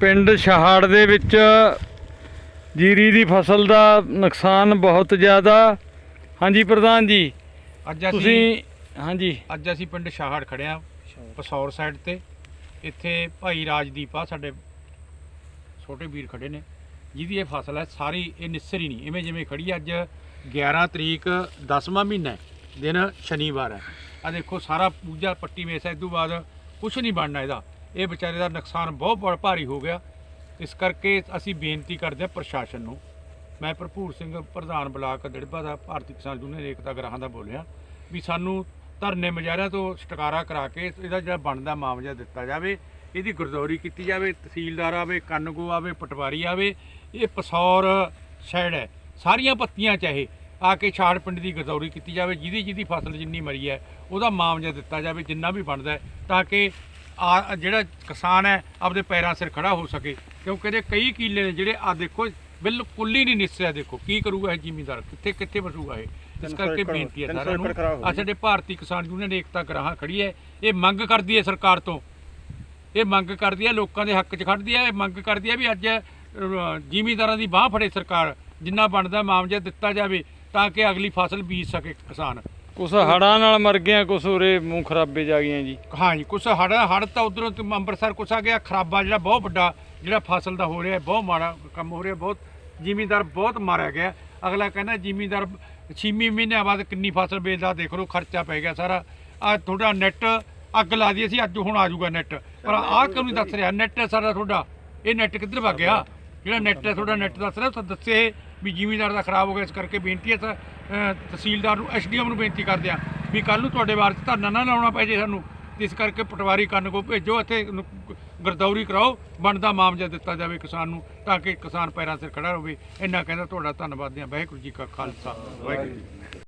ਪਿੰਡ ਸ਼ਹਾੜ ਦੇ ਵਿੱਚ ਜੀਰੀ ਦੀ ਫਸਲ ਦਾ ਨੁਕਸਾਨ ਬਹੁਤ ਜ਼ਿਆਦਾ। ਹਾਂਜੀ ਪ੍ਰਧਾਨ ਜੀ ਅੱਜ ਅਸੀਂ ਤੁਸੀਂ ਹਾਂਜੀ। ਅੱਜ ਅਸੀਂ ਪਿੰਡ ਸ਼ਾਹੜ ਖੜਿਆ ਪਸੌਰ ਸਾਈਡ ਤੇ। ਇੱਥੇ ਭਾਈ ਰਾਜਦੀਪ ਆ ਸਾਡੇ ਛੋਟੇ ਵੀਰ ਖੜੇ ਨੇ। ਜਿਹਦੀ ਇਹ ਫਸਲ ਹੈ ਸਾਰੀ ਇਹ ਨਿਸਰੀ ਨਹੀਂ ਇਵੇਂ ਜਿਵੇਂ ਖੜੀ ਅੱਜ 11 ਤਰੀਕ 10ਵਾਂ ਮਹੀਨਾ ਹੈ, ਦਿਨ ਸ਼ਨੀਵਾਰ ਹੈ। ਆ ਦੇਖੋ, ਸਾਰਾ ਪੂਜਾ ਪੱਟੀ ਮੇਸ ਹੈ। ਇਸ ਤੋਂ ਬਾਅਦ ਕੁਝ ਨਹੀਂ ਬਣਨਾ ਇਹਦਾ। ਇਹ ਵਿਚਾਰੇ ਦਾ ਨੁਕਸਾਨ ਬਹੁਤ ਬੜਾ ਭਾਰੀ ਹੋ ਗਿਆ। ਇਸ ਕਰਕੇ ਅਸੀਂ ਬੇਨਤੀ ਕਰਦੇ ਹਾਂ ਪ੍ਰਸ਼ਾਸਨ ਨੂੰ। ਮੈਂ ਭਰਪੂਰ ਸਿੰਘ, ਪ੍ਰਧਾਨ ਬਲਾਕ ਦਿੜਬਾ ਦਾ ਭਾਰਤੀ ਕਿਸਾਨ ਯੂਨੀਅਨ ਏਕਤਾ ਗਰਾਹਾਂ ਦਾ ਬੋਲਿਆ ਵੀ ਸਾਨੂੰ ਧਰਨੇ ਮੁਜ਼ਾਹਰਿਆਂ ਤੋਂ ਛਟਕਾਰਾ ਕਰਾ ਕੇ ਇਹਦਾ ਜਿਹੜਾ ਬਣਦਾ ਮੁਆਵਜ਼ਾ ਦਿੱਤਾ ਜਾਵੇ, ਇਹਦੀ ਗੁਰਦੌਰੀ ਕੀਤੀ ਜਾਵੇ, ਤਹਿਸੀਲਦਾਰ ਆਵੇ, ਕੰਨਗੋ ਆਵੇ, ਪਟਵਾਰੀ ਆਵੇ, ਇਹ ਪਸੌਰ ਸਾਈਡ ਹੈ। ਸਾਰੀਆਂ ਪੱਤੀਆਂ ਚਾਹੇ ਆ ਕੇ ਛਾੜ ਪਿੰਡ ਦੀ ਗਰਦੌਰੀ ਕੀਤੀ ਜਾਵੇ ਜਿਹਦੀ ਜਿਹਦੀ ਫਸਲ ਜਿੰਨੀ ਮਰੀ ਹੈ ਉਹਦਾ ਮੁਆਵਜ਼ਾ ਦਿੱਤਾ ਜਾਵੇ ਜਿੰਨਾ ਵੀ ਬਣਦਾ ਤਾਂ ਕਿ ਆ ਜਿਹੜਾ ਕਿਸਾਨ ਹੈ ਆਪਦੇ ਪੈਰਾਂ ਸਿਰ ਖੜਾ ਹੋ ਸਕੇ। ਕਿਉਂਕਿ ਇਹਦੇ ਕਈ ਕੀਲੇ ਨੇ ਜਿਹੜੇ ਆ ਦੇਖੋ ਬਿਲਕੁਲ ਹੀ ਨਹੀਂ ਨਿਸਿਆ ਦੇਖੋ। ਕੀ ਕਰੂਗਾ ਇਹ ਜ਼ਿਮੀਂਦਾਰ? ਕਿੱਥੇ ਕਿੱਥੇ ਵਸੂਗਾ ਇਹ? ਇਸ ਕਰਕੇ ਬੇਨਤੀ ਹੈ ਸਾਰਿਆਂ ਨੂੰ। ਸਾਡੇ ਭਾਰਤੀ ਕਿਸਾਨ ਯੂਨੀਅਨ ਏਕਤਾ ਗਰਾਹਾਂ ਖੜੀ ਹੈ। ਇਹ ਮੰਗ ਕਰਦੀ ਹੈ ਸਰਕਾਰ ਤੋਂ। ਇਹ ਮੰਗ ਕਰਦੀ ਹੈ ਲੋਕਾਂ ਦੇ ਹੱਕ 'ਚ ਖੜਦੀ ਹੈ। ਇਹ ਮੰਗ ਕਰਦੀ ਹੈ ਵੀ ਅੱਜ ਜ਼ਿਮੀਂਦਾਰਾਂ ਦੀ ਬਾਹ ਫੜੇ ਸਰਕਾਰ। ਜਿੰਨਾ ਬਣਦਾ ਮੁਆਵਜ਼ਾ ਦਿੱਤਾ ਜਾਵੇ। ਤਾਂ ਕਿ ਅਗਲੀ ਫਸਲ ਬੀਜ ਸਕੇ ਕਿਸਾਨ। ਕੁਛ ਹੜਾਂ ਨਾਲ ਮਰ ਗਿਆ ਕੁਛ ਉਰੇ ਮੂੰਹ ਖਰਾਬੇ ਜਾ ਗਈਆਂ ਜੀ। ਹਾਂ ਜੀ ਕੁਛ ਹੜ ਹੜ ਤਾਂ ਉਧਰੋਂ ਅੰਮ੍ਰਿਤਸਰ ਕੁਛ ਆ ਗਿਆ ਖਰਾਬਾ ਜਿਹੜਾ ਬਹੁਤ ਵੱਡਾ ਜਿਹੜਾ ਫਸਲ ਦਾ ਹੋ ਰਿਹਾ ਬਹੁਤ ਮਾੜਾ ਕੰਮ ਹੋ ਰਿਹਾ ਬਹੁਤ ਜ਼ਿਮੀਂਦਾਰ ਬਹੁਤ ਮਾਰਿਆ ਗਿਆ। ਅਗਲਾ ਕਹਿੰਦਾ ਜ਼ਿਮੀਂਦਾਰ ਛੀਮੀ ਮਹੀਨਿਆਂ ਬਾਅਦ ਕਿੰਨੀ ਫਸਲ ਵੇਚਦਾ ਦੇਖ ਲਓ ਖਰਚਾ ਪੈ ਗਿਆ ਸਾਰਾ। ਆ ਤੁਹਾਡਾ ਨੈਟ ਅੱਗ ਲਾ ਦਈਏ ਸੀ ਅੱਜ ਹੁਣ ਆ ਜਾਊਗਾ ਨੈਟ ਪਰ ਆਹ ਕਿਉਂ ਨਹੀਂ ਦੱਸ ਰਿਹਾ? ਨੈਟ ਸਾਰਾ ਤੁਹਾਡਾ। ਇਹ ਨੈਟ ਕਿੱਧਰ ਵਗ ਗਿਆ? ਜਿਹੜਾ ਨੈਟ ਹੈ ਤੁਹਾਡਾ ਨੈਟ ਦੱਸ ਰਿਹਾ ਉਹ ਤਾਂ ਦੱਸੇ। ਵੀ ਜ਼ਿਮੀਂਦਾਰ ਦਾ ਖਰਾਬ ਹੋ ਗਿਆ ਇਸ ਕਰਕੇ ਬੇਨਤੀ ਹੈ ਤਾਂ ਅਹ, ਤਹਿਸੀਲਦਾਰ ਨੂੰ ਐਸਡੀਐਮ ਨੂੰ ਬੇਨਤੀ ਕਰਦੇ ਆ ਵੀ ਕੱਲ ਨੂੰ ਤੁਹਾਡੇ ਵਾਰ 'ਚ ਧਰਨਾ ਨਾ ਲਾਉਣਾ ਪੈ ਜੇ ਸਾਨੂੰ ਇਸ ਕਰਕੇ ਪਟਵਾਰੀ ਕੰਨ ਕੋ ਭੇਜੋ ਇੱਥੇ ਗਰਦੌਰੀ ਕਰਾਓ ਬਣਦਾ ਮਾਮਜਾ ਦਿੱਤਾ ਜਾਵੇ ਕਿਸਾਨ ਨੂੰ ਤਾਂ ਕਿ ਕਿਸਾਨ ਪੈਰਾਂ ਸਿਰ ਖੜਾ ਹੋਵੇ ਇੰਨਾ ਕਹਿੰਦਾ ਤੁਹਾਡਾ ਧੰਨਵਾਦ ਦਿਆਂ। ਵਾਹਿਗੁਰੂ ਜੀ ਕਾ ਖਾਲਸਾ ਵਾਹਿਗੁਰੂ ਜੀ